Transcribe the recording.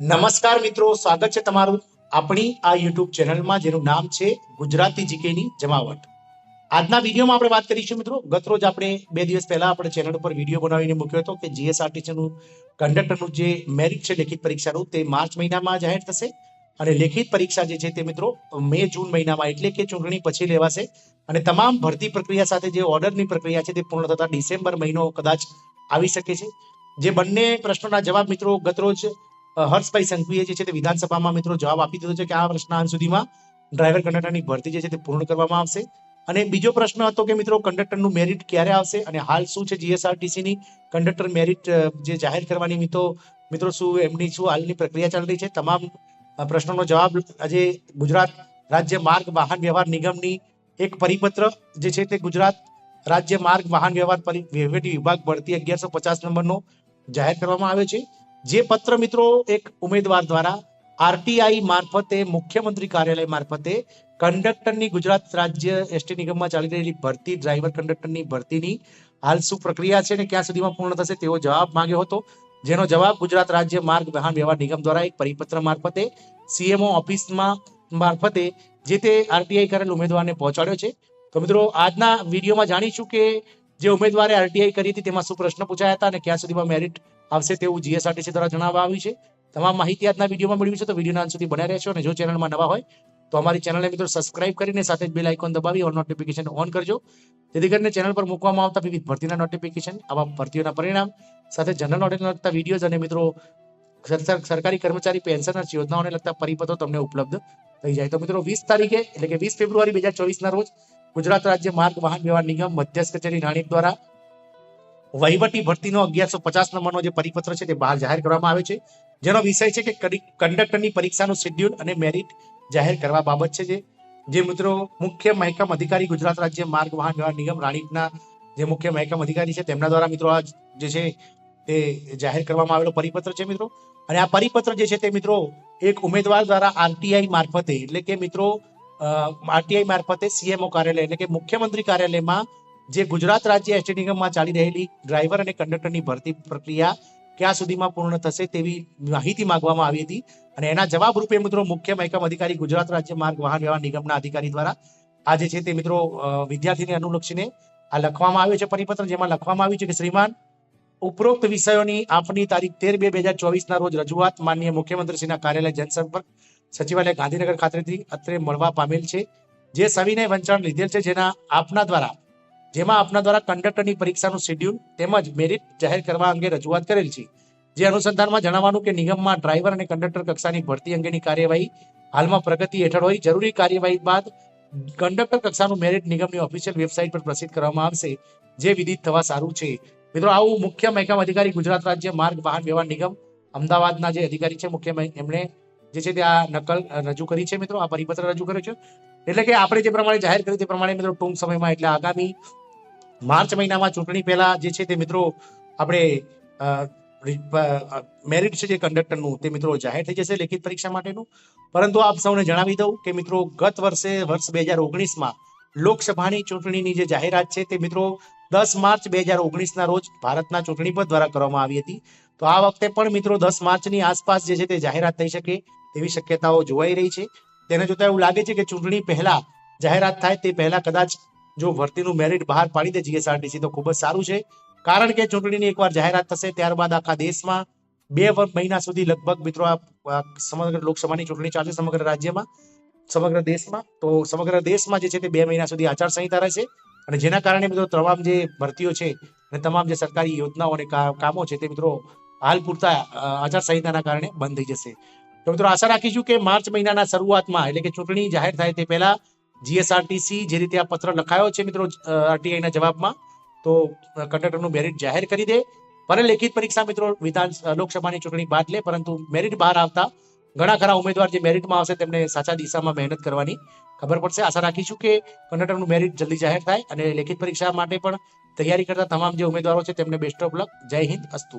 નમસ્કાર મિત્રો, સ્વાગત છે તમારું આપણી આ યુટ્યુબ ચેનલમાં, જેનું નામ છે ગુજરાતી જીકેની જમાવટ. આજના વિડીયોમાં આપણે વાત કરીશું મિત્રો, ગતરોજ આપણે બે દિવસ પહેલા આપણે ચેનલ ઉપર વીડિયો બનાવીને મૂક્યો હતો કે જીએસઆરટીસીનું કંડક્ટરનું જે મેરિટ છે લેખિત પરીક્ષાનું, તે માર્ચ મહિનામાં જાહેર થશે અને લેખિત પરીક્ષા જે છે તે મિત્રો, મે જૂન મહિનામાં, એટલે કે ચૂંટણી પછી લેવાશે. અને તમામ ભરતી પ્રક્રિયા સાથે જે ઓર્ડરની પ્રક્રિયા છે તે પૂર્ણ થતા ડિસેમ્બર મહિનો કદાચ આવી શકે છે. જે બંને પ્રશ્નોના જવાબ મિત્રો, ગતરોજ હર્ષભાઈ સંઘવીએ જે છે તે વિધાનસભામાં મિત્રો જવાબ આપી દીધો છે કે આ વર્ષના અંત સુધીમાં ડ્રાઈવર કંડક્ટરની ભરતી જે છે તે પૂર્ણ કરવામાં આવશે. અને બીજો પ્રશ્ન હતો કે મિત્રો કંડક્ટરનું મેરિટ ક્યારે આવશે અને હાલ શું છે જીએસઆરટીસીની કંડક્ટર મેરિટ જે જાહેર કરવાની મિત્રો મિત્રો શું એમની શું હાલની પ્રક્રિયા ચાલી રહી છે? તમામ પ્રશ્નોનો જવાબ આજે ગુજરાત રાજ્ય માર્ગ વાહન વ્યવહાર નિગમની એક પરિપત્ર જે છે તે ગુજરાત રાજ્ય માર્ગ વાહન વ્યવહાર વહીવટી વિભાગ ભરતી અગિયારસો પચાસ નંબરનો જાહેર કરવામાં આવ્યો છે. જે પત્ર મિત્રો એક ઉમેદવાર દ્વારા આરટીઆઈ મારફતે, મુખ્યમંત્રી કાર્યાલય મારફતે કંડક્ટરની ગુજરાત રાજ્ય એસટી નિગમમાં ચાલી રહેલી ભરતી, ડ્રાઈવર કંડક્ટરની ભરતીની હાલ શું પ્રક્રિયા છે અને ક્યાં સુધીમાં પૂર્ણ થશે તેવો જવાબ માંગ્યો હતો, જેનો જવાબ ગુજરાત રાજ્ય માર્ગ વાહન વ્યવહાર નિગમ દ્વારા એક પરિપત્ર મારફતે સીએમઓ ઓફિસમાં મારફતે જે તે આરટીઆઈ કરેલ ઉમેદવારને પહોંચાડ્યો છે. તો મિત્રો, આજના વિડીયોમાં જાણીશું કે જે ઉમેદવારે આરટીઆઈ કરી હતી તેમાં શું પ્રશ્ન પૂછાયા હતા અને ક્યાં સુધીમાં મેરિટ આવશે તેવું જીએસઆરટીસી દ્વારા જણાવવામાં આવ્યું છે. તમામ માહિતી આજના વિડીયોમાં મેળવી છે તો વિડીયોના અંત સુધી બન્યા રહેશો અને જો ચેનલમાં નવા હોય તો અમારી ચેનલને મિત્રો સબસ્ક્રાઇબ કરીને સાથે જ બેલ આઇકોન દબાવી ઓન નોટિફિકેશન ઓન કરજો. જેથી કરીને ચેનલ પર મૂકવામાં આવતા વિવિધ ભરતીના નોટિફિકેશન આવા ભરતીઓના પરિણામ, સાથે જનરલ નોલેજને લગતા વિડીયોઝ અને મિત્રો સર- સરકારી કર્મચારી પેન્શનર્સ યોજનાઓને લગતા પરિપત્રો તમને ઉપલબ્ધ થઈ જાય. તો મિત્રો વીસ તારીખે એટલે કે વીસ ફેબ્રુઆરી બે હજાર ચોવીસના રોજ ગુજરાત રાજ્ય માર્ગ વાહન વ્યવહાર નિગમ મધ્યસ્થ કચેરી નાણીક દ્વારા વહીવટી ભરતીનો અગિયારસો પચાસ નંબરનો જે પરિપત્ર છે તે બહાર જાહેર કરવામાં આવ્યો છે. જેનો વિષય છે કે કંડક્ટરની પરીક્ષાનું શેડ્યુલ અને મેરિટ જાહેર કરવા બાબત છે જે. જે મિત્રો, મુખ્ય મહેકમ અધિકારી ગુજરાત રાજ્ય માર્ગ વાહન વ્યવહાર નિગમ રાણીપના જે મુખ્ય મહેકમ અધિકારી છે તેમના દ્વારા મિત્રો આ જે છે તે જાહેર કરવામાં આવેલો પરિપત્ર છે મિત્રો. અને આ પરિપત્ર જે છે તે મિત્રો એક ઉમેદવાર દ્વારા આરટીઆઈ મારફતે, એટલે કે મિત્રો આરટીઆઈ મારફતે સીએમઓ કાર્યાલય, એટલે કે મુખ્યમંત્રી કાર્યાલયમાં જે ગુજરાત રાજ્ય એસટી નિગમમાં ચાલી રહેલી ડ્રાઈવર અને કંડક્ટરની ભરતી પ્રક્રિયા ક્યાં સુધીમાં પૂર્ણ થશે તેવી માહિતી માંગવામાં આવી હતી. અને એના જવાબ રૂપે મિત્રો મુખ્ય મહેકમ અધિકારી ગુજરાત રાજ્ય માર્ગ વાહન વ્યવહાર નિગમના અધિકારી દ્વારા આ જે છે તે મિત્રો વિદ્યાર્થીને અનુલક્ષીને આ લખવામાં આવ્યો છે પરિપત્ર જેમાં લખવામાં આવ્યું છે કે શ્રીમાન, ઉપરોક્ત વિષયોની આપની તારીખ તેર બે બે હજાર ચોવીસના રોજ રજૂઆત માનનીય મુખ્યમંત્રીશ્રીના કાર્યાલય જનસંપર્ક સચિવાલય ગાંધીનગર ખાતેથી અત્રે મળવા પામેલ છે. જે સવિનય વંચાણ લીધેલ છે જેના આપના દ્વારા જેમાં આપના દ્વારા કંડક્ટરની પરીક્ષાનું શેડ્યુલ તેમજ મેરિટ જાહેર કરવા અંગે રજૂઆત કરેલ છે. જે અનુસંધાનમાં જણાવવાનું કે નિગમમાં ડ્રાઈવર અને કંડક્ટર કક્ષાની ભરતી અંગેની કાર્યવાહી હાલમાં પ્રગતિ હેઠળ હોય. જરૂરી કાર્યવાહી બાદ કંડક્ટર કક્ષાનું મેરિટ નિગમની ઓફિશિયલ વેબસાઇટ પર પ્રસિદ્ધ કરવામાં આવશે, જે વિદિત થવા સારું છે. મિત્રો, આવું મુખ્ય મહેકમ અધિકારી ગુજરાત રાજ્ય માર્ગ વાહન વ્યવહાર નિગમ અમદાવાદના જે અધિકારી છે, મુખ્ય એમણે જે છે તે આ નકલ રજૂ કરી છે, મિત્રો. આ પરિપત્ર રજૂ કર્યો છે. એટલે કે આપણે જે પ્રમાણે જાહેર કર્યું તે પ્રમાણે, મિત્રો, ટૂંક સમયમાં એટલે આગામી માર્ચ મહિનામાં ચૂંટણી પહેલા જે છે તે મિત્રો આપણે મેરિટ છે જે કંડક્ટરનું તે મિત્રો જાહેર થઈ જશે લેખિત પરીક્ષા માટેનું. પરંતુ આપ સૌને જણાવી દઉં કે મિત્રો ગત વર્ષે, વર્ષ બે હજાર ઓગણીસમાં લોકસભાની ચૂંટણીની જે જાહેરાત છે તે મિત્રો દસ માર્ચ બે હજાર ઓગણીસના રોજ ભારતના ચૂંટણી પદ દ્વારા કરવામાં આવી હતી. તો આ વખતે પણ મિત્રો દસ માર્ચની આસપાસ જે છે તે જાહેરાત થઈ શકે તેવી શક્યતાઓ જોવાઈ રહી છે. તેને જોતા એવું લાગે છે કે ચૂંટણી પહેલા જાહેરાત થાય તે પહેલા કદાચ જો ભરતીનું મેરિટ બહાર પાડી દે જીએસઆરટીસી તો ખૂબ જ સારું છે. કારણ કે ચૂંટણીની એકવાર જાહેરાત થશે, ત્યારબાદ આખા દેશમાં બે મહિના સુધી લગભગ મિત્રો આ સમગ્ર લોકસભાની ચૂંટણી ચાલશે સમગ્ર રાજ્યમાં, સમગ્ર દેશમાં. તો સમગ્ર દેશમાં જે છે તે બે મહિના સુધી આચારસંહિતા રહેશે. અને જેના કારણે મિત્રો તમામ જે ભરતીઓ છે અને તમામ જે સરકારી યોજનાઓ અને કામો છે તે મિત્રો હાલ પૂરતા આચારસંહિતાના કારણે બંધ થઈ જશે. તો મિત્રો આશા રાખીશું કે માર્ચ મહિનાના શરૂઆતમાં એટલે કે ચૂંટણી જાહેર થાય તે પહેલા જીએસઆરટીસી જે રીતે આ પત્ર લખાયો છે મિત્રો આરટીઆઈ ના જવાબમાં, તો કંડક્ટરનું મેરિટ જાહેર કરી દે. ભલે લેખિત પરીક્ષા મિત્રો, વિધાન લોકસભાની ચૂંટણી બાદ લે, પરંતુ મેરિટ બહાર આવતા ઘણા ખરા ઉમેદવાર જે મેરિટમાં આવશે તેમને સાચા દિશામાં મહેનત કરવાની ખબર પડશે. આશા રાખીશું કે કંડક્ટરનું મેરિટ જલ્દી જાહેર થાય અને લેખિત પરીક્ષા માટે પણ તૈયારી કરતા તમામ જે ઉમેદવારો છે તેમને બેસ્ટ ઓફ લક જય હિન્દ, અસ્તુ.